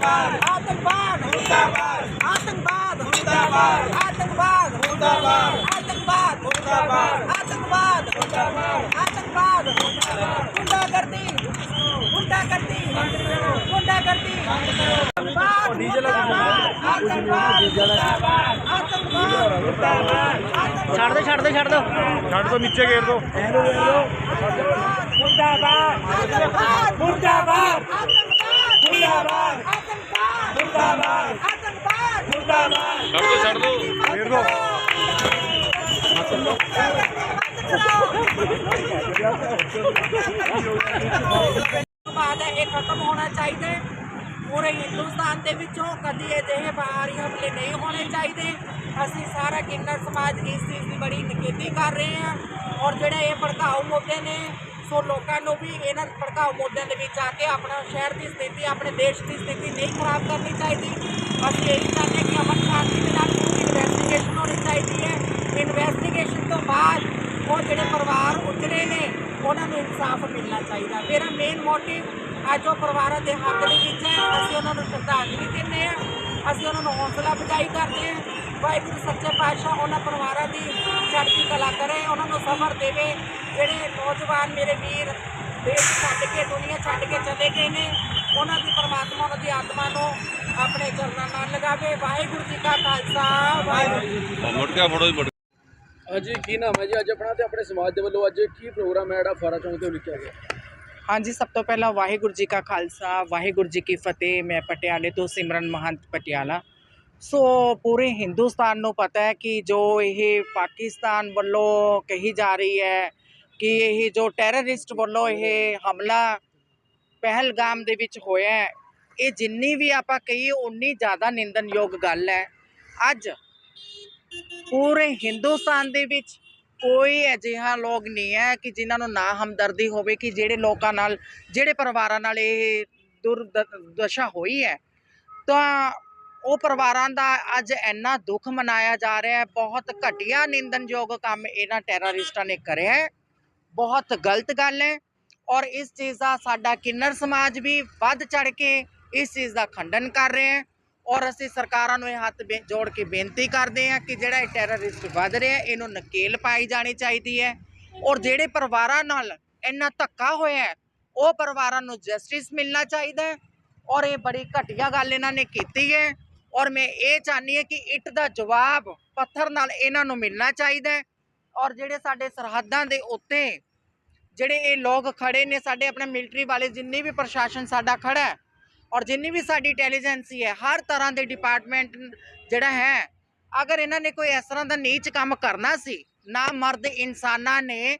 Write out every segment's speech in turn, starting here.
आतंकवाद आतंकवाद आतंकवाद मुर्दाबाद आतंकवाद आतंकवाद मुर्दाबाद आतंकवाद आतंकवाद गुंडागर्दी गुंडागर्दी गुंडागर्दी छाड़ दो छाड़ दो छाड़ दो नीचे घेर दो मुर्दाबाद मुर्दाबाद मुर्दाबाद ਮੁਰਦਾਬਾਦ। ਆਤੰਕਵਾਦ ਮੁਰਦਾਬਾਦ। ਛੱਡ ਦੋ ਛੱਡ ਦੋ। ਫੇਰ ਦੋ। ਬਾਤ ਹੈ ਇਹ ਖਤਮ ਹੋਣਾ ਚਾਹੀਦਾ ਹੈ। ਪੂਰੇ ਹਿੰਦੁਸਤਾਨ ਦੇ ਵਿੱਚੋਂ ਕਦੀ ਅਜਿਹੇ ਬਾਹਰੀ ਹਮਲੇ ਨਹੀਂ ਹੋਣੇ ਚਾਹੀਦੇ। ਅਸੀਂ ਸਾਰਾ ਕਿੰਨਰ ਸਮਾਜ ਇਸ ਚੀਜ਼ ਦੀ ਬੜੀ ਨਿਖੇਧੀ ਕਰ ਰਹੇ ਹਾਂ। ਔਰ ਜਿਹੜੇ ਇਹ ਭੜਕਾਊ ਮੁੱਦੇ ਨੇ ਸੋ ਲੋਕਾਂ ਨੂੰ ਵੀ ਇਹਨਾਂ ਭੜਕਾਊ ਮੁੱਦਿਆਂ ਦੇ ਵਿੱਚ ਆ ਕੇ ਆਪਣਾ ਸ਼ਹਿਰ ਦੀ ਸਥਿਤੀ, ਆਪਣੇ ਦੇਸ਼ ਦੀ ਸਥਿਤੀ ਨਹੀਂ ਖਰਾਬ ਕਰਨੀ ਚਾਹੀਦੀ। ਅਸੀਂ ਇਹ ਚਾਹੁੰਦੇ ਹਾਂ ਕਿ ਅਮਨ ਸ਼ਾਂਤੀ ਦੇ ਨਾਲ ਪੂਰੀ ਇਨਵੈਸਟੀਗੇਸ਼ਨ ਹੋਣੀ ਚਾਹੀਦੀ ਹੈ। ਇਨਵੈਸਟੀਗੇਸ਼ਨ ਤੋਂ ਬਾਅਦ ਉਹ ਜਿਹੜੇ ਪਰਿਵਾਰ ਉਤਰੇ ਨੇ, ਉਹਨਾਂ ਨੂੰ ਇਨਸਾਫ ਮਿਲਣਾ ਚਾਹੀਦਾ। ਮੇਰਾ ਮੇਨ ਮੋਟਿਵ ਅੱਜ ਉਹ ਪਰਿਵਾਰਾਂ ਦੇ ਹੱਕ ਦੇ ਵਿੱਚ ਹੈ। ਅਸੀਂ ਉਹਨਾਂ ਨੂੰ ਸ਼ਰਧਾਂਜਲੀ ਦਿੰਦੇ ਹਾਂ। ਅਸੀਂ ਉਹਨਾਂ ਨੂੰ ਹੌਸਲਾ ਅਫਜ਼ਾਈ ਕਰਦੇ ਹਾਂ। ਵਾਹਿਗੁਰੂ ਸੱਚੇ ਪਾਤਸ਼ਾਹ ਉਹਨਾਂ ਪਰਿਵਾਰਾਂ ਦੀ ਚੜ੍ਹਦੀ ਕਲਾ ਕਰੇ ਉਹਨਾਂ ਨੂੰ ਸਬਰ ਦੇਵੇ। ਜਿਹੜੇ ਨੌਜਵਾਨ ਮੇਰੇ ਵੀਰ ਦੇਸ਼ ਛੱਡ ਕੇ ਦੁਨੀਆ ਛੱਡ ਕੇ ਚਲੇ ਗਏ ਨੇ ਉਹਨਾਂ ਦੀ ਪਰਮਾਤਮਾ ਉਹਨਾਂ ਦੀ ਆਤਮਾ ਨੂੰ ਆਪਣੇ ਚਰਨਾਂ ਨਾਲ ਲਗਾਵੇ। ਵਾਹਿਗੁਰੂ ਜੀ ਕਾ ਖਾਲਸਾ ਵਾਹਿਗੁਰੂ ਜੀ ਕੀ ਫਤਿਹ। ਮੁੜ ਕੇ ਮੁੜ ਹਾਂਜੀ ਕੀ ਨਾਮ ਹੈ ਜੀ? ਅੱਜ ਆਪਣਾ ਤੇ ਆਪਣੇ ਸਮਾਜ ਦੇ ਵੱਲੋਂ ਅੱਜ ਕੀ ਪ੍ਰੋਗਰਾਮ ਹੈ ਜਿਹੜਾ ਫਾਰਾ ਚੌਂਕ ਤੇ ਲਿਖਿਆ ਗਿਆ? ਹਾਂਜੀ ਸਭ ਤੋਂ ਪਹਿਲਾਂ ਵਾਹਿਗੁਰੂ ਜੀ ਕਾ ਖਾਲਸਾ ਵਾਹਿਗੁਰੂ ਜੀ ਕੀ ਫਤਿਹ। ਮੈਂ ਪਟਿਆਲੇ ਤੋਂ ਸਿਮਰਨ ਮਹੰਤ ਪਟਿਆਲਾ। ਸੋ ਪੂਰੇ ਹਿੰਦੁਸਤਾਨ ਨੂੰ ਪਤਾ ਹੈ ਕਿ ਜੋ ਇਹ ਪਾਕਿਸਤਾਨ ਵੱਲੋਂ ਕਹੀ ਜਾ ਰਹੀ ਹੈ ਕਿ ਇਹ ਜੋ ਟੈਰਰਿਸਟ ਵੱਲੋਂ ਇਹ ਹਮਲਾ ਪਹਿਲਗਾਮ ਦੇ ਵਿੱਚ ਹੋਇਆ ਹੈ, ਇਹ ਜਿੰਨੀ ਵੀ ਆਪਾਂ ਕਹੀਏ ਉਨੀ ਜ਼ਿਆਦਾ ਨਿੰਦਨਯੋਗ ਗੱਲ ਹੈ। ਅੱਜ ਪੂਰੇ ਹਿੰਦੁਸਤਾਨ ਦੇ ਵਿੱਚ ਕੋਈ ਅਜਿਹਾ ਲੋਕ ਨਹੀਂ ਹੈ ਕਿ ਜਿਨ੍ਹਾਂ ਨੂੰ ਨਾ ਹਮਦਰਦੀ ਹੋਵੇ ਕਿ ਜਿਹੜੇ ਲੋਕਾਂ ਨਾਲ, ਜਿਹੜੇ ਪਰਿਵਾਰਾਂ ਨਾਲ ਇਹ ਦੁਰਦਸ਼ਾ ਹੋਈ ਹੈ। ਤਾਂ ਉਹ ਪਰਿਵਾਰਾਂ ਦਾ ਅੱਜ ਇੰਨਾ ਦੁੱਖ ਮਨਾਇਆ ਜਾ ਰਿਹਾ ਹੈ, ਬਹੁਤ ਘਟੀਆ ਨਿੰਦਨਯੋਗ ਕੰਮ ਇਹਨਾਂ ਟੈਰਰਿਸਟਾਂ ਨੇ ਕਰਿਆ ਹੈ। ਬਹੁਤ ਗਲਤ ਗੱਲ ਹੈ ਔਰ ਇਸ ਚੀਜ਼ ਦਾ ਸਾਡਾ ਕਿੰਨਰ ਸਮਾਜ ਵੀ ਵੱਧ ਚੜ ਕੇ ਇਸ ਚੀਜ਼ ਦਾ ਖੰਡਨ ਕਰ ਰਿਹਾ ਹੈ ਔਰ ਅਸੀਂ ਸਰਕਾਰਾਂ ਨੂੰ ਇਹ ਹੱਥ ਬੇ- ਜੋੜ ਕੇ ਬੇਨਤੀ ਕਰਦੇ ਹਾਂ ਕਿ ਜਿਹੜਾ ਇਹ ਟੈਰਰਿਸਟ ਵੱਧ ਰਿਹਾ ਇਹਨੂੰ ਨਕੇਲ ਪਾਈ ਜਾਣੀ ਚਾਹੀਦੀ ਹੈ ਔਰ ਜਿਹੜੇ ਪਰਿਵਾਰਾਂ ਨਾਲ ਇੰਨਾ ਧੱਕਾ ਹੋਇਆ ਹੈ, ਉਹ ਪਰਿਵਾਰਾਂ ਨੂੰ ਜਸਟਿਸ ਮਿਲਣਾ ਚਾਹੀਦਾ ਹੈ ਔਰ ਇਹ ਬੜੀ ਘਟੀਆ ਗੱਲ ਇਹਨਾਂ ਨੇ ਕੀਤੀ ਹੈ। ਔਰ ਮੈਂ ਇਹ ਚਾਹਨੀ ਹਾਂ ਕਿ ਇੱਟ ਦਾ ਜਵਾਬ ਪੱਥਰ ਨਾਲ ਇਹਨਾਂ ਨੂੰ ਮਿਲਣਾ ਚਾਹੀਦਾ ਹੈ। ਔਰ ਜਿਹੜੇ ਸਾਡੇ ਸਰਹੱਦਾਂ ਦੇ ਉੱਤੇ ਜਿਹੜੇ ਇਹ ਲੋਕ ਖੜੇ ਨੇ, ਸਾਡੇ ਆਪਣੇ ਮਿਲਟਰੀ ਵਾਲੇ, ਜਿੰਨੇ ਵੀ ਪ੍ਰਸ਼ਾਸਨ ਸਾਡਾ ਖੜਾ ਹੈ ਔਰ ਜਿੰਨੀ ਵੀ ਸਾਡੀ ਇੰਟੈਲੀਜੈਂਸੀ ਹੈ, ਹਰ ਤਰ੍ਹਾਂ ਦੇ ਡਿਪਾਰਟਮੈਂਟ ਜਿਹੜਾ ਹੈ, ਅਗਰ ਇਹਨਾਂ ਨੇ ਕੋਈ ਇਸ ਤਰ੍ਹਾਂ ਦਾ ਨੀਚ ਕੰਮ ਕਰਨਾ ਸੀ, ਨਾ ਮਰਦ ਇਨਸਾਨਾਂ ਨੇ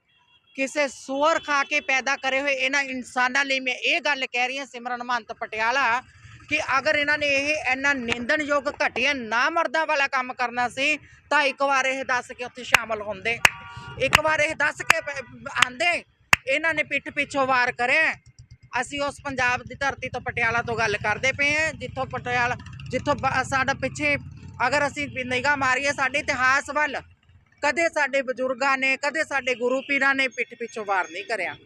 ਕਿਸੇ ਸੂਅਰ ਖਾ ਕੇ ਪੈਦਾ ਕਰੇ ਹੋਏ ਇਹਨਾਂ ਇਨਸਾਨਾਂ ਲਈ ਮੈਂ ਇਹ ਗੱਲ ਕਹਿ ਰਹੀ ਹਾਂ, ਸਿਮਰਨ ਮਹੰਤ ਪਟਿਆਲਾ ਕਿ ਅਗਰ ਇਹਨਾਂ ਨੇ ਇਹ ਇੰਨਾ ਨਿੰਦਣਯੋਗ ਘਟੀਆ ਨਾ ਮਰਦਾਂ ਵਾਲਾ ਕੰਮ ਕਰਨਾ ਸੀ, ਤਾਂ ਇੱਕ ਵਾਰ ਇਹ ਦੱਸ ਕੇ ਉੱਥੇ ਸ਼ਾਮਲ ਹੁੰਦੇ। ਇੱਕ ਵਾਰ ਇਹ ਦੱਸ ਕੇ ਪ- ਆਂਦੇ, ਇਹਨਾਂ ਨੇ ਪਿੱਠ ਪਿੱਛੋਂ ਵਾਰ ਕਰਿਆ। ਅਸੀਂ ਉਸ ਪੰਜਾਬ ਦੀ ਧਰਤੀ ਤੋਂ ਪਟਿਆਲਾ ਤੋਂ ਗੱਲ ਕਰਦੇ ਪਏ ਹਾਂ, ਜਿੱਥੋਂ ਪਟਿਆਲਾ, ਜਿੱਥੋਂ ਬ- ਸਾਡਾ ਪਿੱਛੇ, ਅਗਰ ਅਸੀਂ ਨਿਗਾਹ ਮਾਰੀਏ, ਸਾਡੇ ਇਤਿਹਾਸ ਵੱਲ, ਕਦੇ ਸਾਡੇ ਬਜ਼ੁਰਗਾਂ ਨੇ, ਕਦੇ ਸਾਡੇ ਗੁਰੂ ਪੀਰਾਂ ਨੇ ਪਿੱਠ ਪਿੱਛੋਂ ਵਾਰ ਨਹੀਂ ਕਰਿਆ।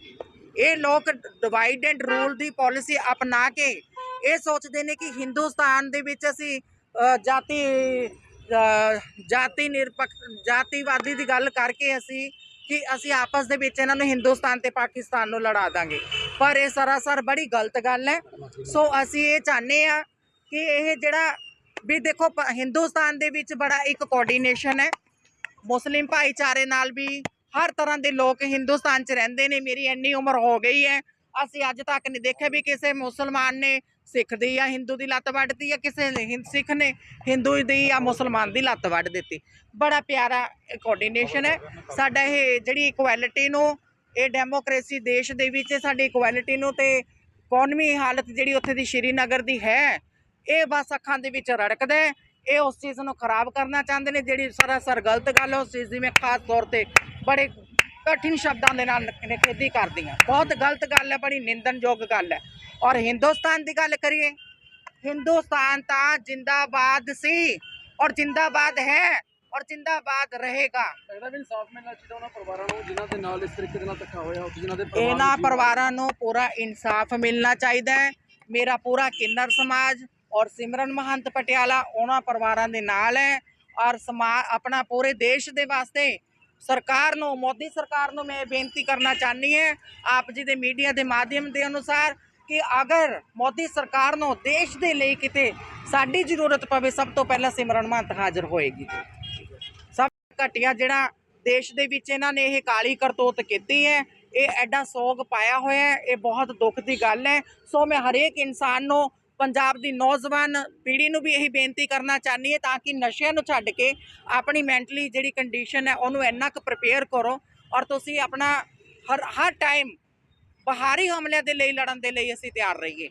ਇਹ ਲੋਕ ਡਿਵਾਈਡ ਐਂਡ ਰੂਲ ਦੀ ਪਾਲਿਸੀ ਅਪਣਾ ਕੇ ਇਹ ਸੋਚਦੇ ਨੇ ਕਿ ਹਿੰਦੁਸਤਾਨ ਦੇ ਵਿੱਚ ਅਸੀਂ ਜਾਤੀ ਜਾਤੀ ਨਿਰਪੱਖ, ਜਾਤੀਵਾਦੀ ਦੀ ਗੱਲ ਕਰਕੇ ਅਸੀਂ, ਕਿ ਅਸੀਂ ਆਪਸ ਦੇ ਵਿੱਚ ਇਹਨਾਂ ਨੂੰ ਹਿੰਦੁਸਤਾਨ ਤੇ ਪਾਕਿਸਤਾਨ ਨੂੰ ਲੜਾ ਦਾਂਗੇ। ਪਰ ਇਹ ਸਰਾਸਰ ਬੜੀ ਗਲਤ ਗੱਲ ਹੈ। ਸੋ ਅਸੀਂ ਇਹ ਚਾਹੁੰਦੇ ਆ ਕਿ ਇਹ ਜਿਹੜਾ, ਵੀ ਦੇਖੋ ਪ- ਹਿੰਦੁਸਤਾਨ ਦੇ ਵਿੱਚ ਬੜਾ ਇੱਕ ਕੋਆਰਡੀਨੇਸ਼ਨ ਹੈ। ਮੁਸਲਿਮ ਭਾਈਚਾਰੇ ਨਾਲ ਵੀ ਹਰ ਤਰ੍ਹਾਂ ਦੇ ਲੋਕ ਹਿੰਦੁਸਤਾਨ 'ਚ ਰਹਿੰਦੇ ਨੇ। ਮੇਰੀ ਇੰਨੀ ਉਮਰ ਹੋ ਗਈ ਹੈ। ਅਸੀਂ ਅੱਜ ਤੱਕ ਨਹੀਂ ਦੇਖਿਆ ਵੀ ਕਿਸੇ ਮੁਸਲਮਾਨ ਨੇ ਸਿੱਖ ਦੀ ਜਾਂ ਹਿੰਦੂ ਦੀ ਲੱਤ ਵੱਢਦੀ ਜਾਂ ਕਿਸੇ ਨੇ ਹਿੰਦ ਸਿੱਖ ਨੇ ਹਿੰਦੂ ਦੀ ਜਾਂ ਮੁਸਲਮਾਨ ਦੀ ਲੱਤ ਵੱਢ ਦਿੱਤੀ। ਬੜਾ ਪਿਆਰਾ ਕੋਆਰਡੀਨੇਸ਼ਨ ਹੈ। ਸਾਡਾ ਇਹ ਜਿਹੜੀ ਇਕੁਐਲਿਟੀ ਨੂੰ, ਇਹ ਡੈਮੋਕ੍ਰੇਸੀ ਦੇਸ਼ ਦੇ ਵਿੱਚ ਸਾਡੀ ਇਕੁਐਲਿਟੀ ਨੂੰ ਤੇ ਇਕਨੋਮੀ ਹਾਲਤ ਜਿਹੜੀ ਉੱਥੇ ਦੀ ਸ਼੍ਰੀਨਗਰ ਦੀ ਹੈ, ਇਹ ਬਸ ਅੱਖਾਂ ਦੇ ਵਿੱਚ ਰੜਕਦਾ ਇਹ ਉਸ ਚੀਜ਼ ਨੂੰ ਖਰਾਬ ਕਰਨਾ ਚਾਹੁੰਦੇ ਨੇ, ਜਿਹੜੀ ਸਰਾਸਰ ਗਲਤ ਗੱਲ ਹੈ, ਉਸ ਚੀਜ਼ ਦੀ ਮੈਂ ਖਾਸ ਤੌਰ ਤੇ ਬੜੇ ਕਠਿਨ ਸ਼ਬਦਾਂ ਦੇ ਨਾਲ ਨਿਖੇਧੀ ਕਰਦੀ ਹਾਂ। ਬਹੁਤ ਗਲਤ ਗੱਲ ਹੈ, ਬੜੀ ਨਿੰਦਨਯੋਗ ਗੱਲ ਹੈ। ਔਰ ਹਿੰਦੁਸਤਾਨ ਦੀ ਗੱਲ ਕਰੀਏ ਹਿੰਦੁਸਤਾਨ ਤਾਂ ਜਿੰਦਾਬਾਦ ਸੀ ਔਰ ਜਿੰਦਾਬਾਦ ਹੈ ਔਰ ਜਿੰਦਾਬਾਦ ਰਹੇਗਾ ਲੱਗਦਾ ਵੀ ਇਨਸਾਫ ਮਿਲਣਾ ਚਾਹੀਦਾ ਉਹਨਾਂ ਪਰਿਵਾਰਾਂ ਨੂੰ ਜਿਨ੍ਹਾਂ ਦੇ ਨਾਲ ਇਸ ਤਰੀਕੇ ਦੇ ਨਾਲ ਧੱਕਾ ਹੋਇਆ ਜਿਨ੍ਹਾਂ ਦੇ ਪਰਿਵਾਰ ਇਹਨਾਂ ਨੂੰ ਪਰਿਵਾਰਾਂ ਨੂੰ ਪੂਰਾ ਇਨਸਾਫ ਮਿਲਣਾ ਚਾਹੀਦਾ ਹੈ ਮੇਰਾ ਪੂਰਾ ਕਿੰਨਰ ਸਮਾਜ ਔਰ ਸਿਮਰਨ ਮਹੰਤ ਪਟਿਆਲਾ ਉਹਨਾਂ ਪਰਿਵਾਰਾਂ ਦੇ ਨਾਲ ਹੈ ਔਰ ਸਮਾ ਆਪਣਾ ਪੂਰੇ ਦੇਸ਼ ਦੇ ਵਾਸਤੇ ਸਰਕਾਰ ਨੂੰ ਮੋਦੀ ਸਰਕਾਰ ਨੂੰ ਮੈਂ ਇਹ ਬੇਨਤੀ ਕਰਨਾ ਚਾਹਨੀ ਹੈ ਆਪ ਜੀ ਦੇ ਮੀਡੀਆ ਦੇ ਮਾਧਿਅਮ ਦੇ ਅਨੁਸਾਰ ਕਿ ਅਗਰ ਮੋਦੀ ਸਰਕਾਰ ਨੂੰ ਦੇਸ਼ ਦੇ ਲਈ ਕਿਤੇ ਸਾਡੀ ਜ਼ਰੂਰਤ ਪਵੇ, ਸਭ ਤੋਂ ਪਹਿਲਾਂ ਸਿਮਰਨ ਮਹੰਤ ਹਾਜ਼ਰ ਹੋਏਗੀ। ਸਭ ਘਟਿਆ ਜਿਹੜਾ ਦੇਸ਼ ਦੇ ਵਿੱਚ ਇਹਨਾਂ ਨੇ ਇਹ ਕਾਲੀ ਕਰਤੂਤ ਕੀਤੀ ਹੈ, ਇਹ ਐਡਾ ਸੋਗ ਪਾਇਆ ਹੋਇਆ ਹੈ, ਇਹ ਬਹੁਤ ਦੁੱਖ ਦੀ ਗੱਲ ਹੈ। ਸੋ ਮੈਂ ਹਰੇਕ ਇਨਸਾਨ ਨੂੰ, ਪੰਜਾਬ ਦੀ ਨੌਜਵਾਨ ਪੀੜ੍ਹੀ ਨੂੰ ਵੀ ਇਹੀ ਬੇਨਤੀ ਕਰਨਾ ਚਾਹਨੀ ਹੈ ਤਾਂ ਕਿ ਨਸ਼ਿਆਂ ਨੂੰ ਛੱਡ ਕੇ ਆਪਣੀ ਮੈਂਟਲੀ ਜਿਹੜੀ ਕੰਡੀਸ਼ਨ ਹੈ, ਉਹਨੂੰ ਇੰਨਾ ਕੁ ਪ੍ਰਿਪੇਅਰ ਕਰੋ ਔਰ ਤੁਸੀਂ ਆਪਣਾ ਹਰ ਹਰ ਟਾਈਮ ਬਾਹਰੀ ਹਮਲਿਆਂ ਦੇ ਲਈ ਲੜਨ ਦੇ ਲਈ ਅਸੀਂ ਤਿਆਰ ਰਹੀਏ।